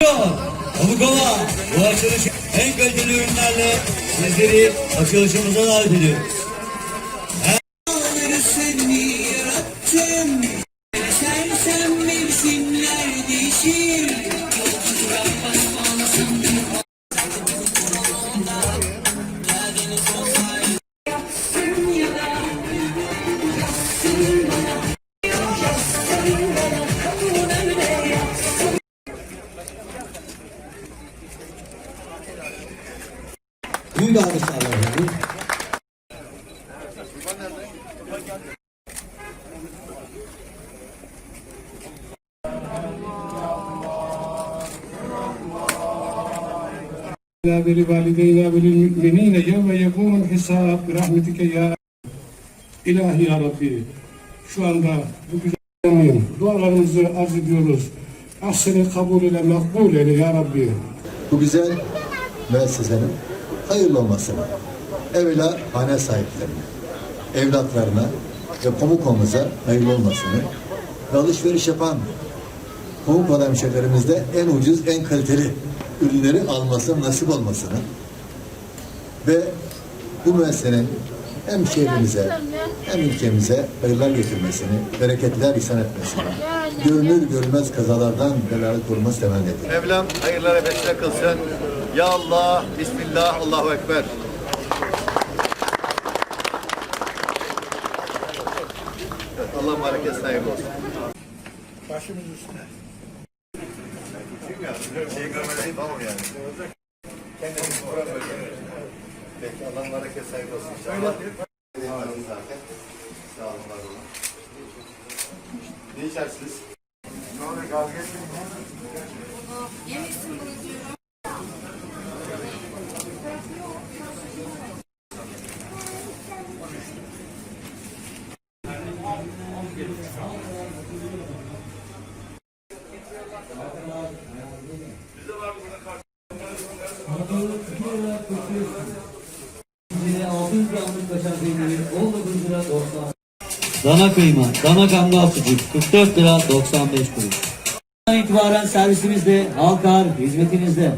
Pamukova bu açılış en kaliteli ürünlerle sizleri açılışımıza davet. Seni yarattım Büyük alkışlarla efendim. ولوالدينا وللمؤمنين يوم يقوم الحساب برحمتك ya İlahi ya Rabbi şu anda bu güzel dualarımızı arz ediyoruz. Ahseni kabul ile makbul eyle ya Rabbi. bu güzel müessesenin hayırlı olmasını, evvela hane sahiplerine, evlatlarına ve Pamukova'mıza hayırlı olmasını ve alışveriş yapan Pamukova hemşehrilerimizde en ucuz, en kaliteli ürünleri alması nasip olmasını ve bu müessesenin hem şehrimize hem ülkemize hayırlar getirmesini, bereketler ihsan etmesini, görünür görmez kazalardan belalı koruması temenni ediyorum. Mevlam hayırlara vesile kılsın. Ya Allah, Bismillah, Allahu Ekber. Evet, Allah bereketine hayırlı olsun. Başımız üstüne. Şey görmeden tamam yani. Kendimiz buram böyle. Peki Allah bereketine hayırlı olsun inşallah. Zaten. Sağ olun, var olun. Ne içersiniz? Ne oluyor, kavga etmeyin. Dana kıyma, dana kangal sucuk 44 lira 95 kuruş. itibaren servisimizde halkar hizmetinizde.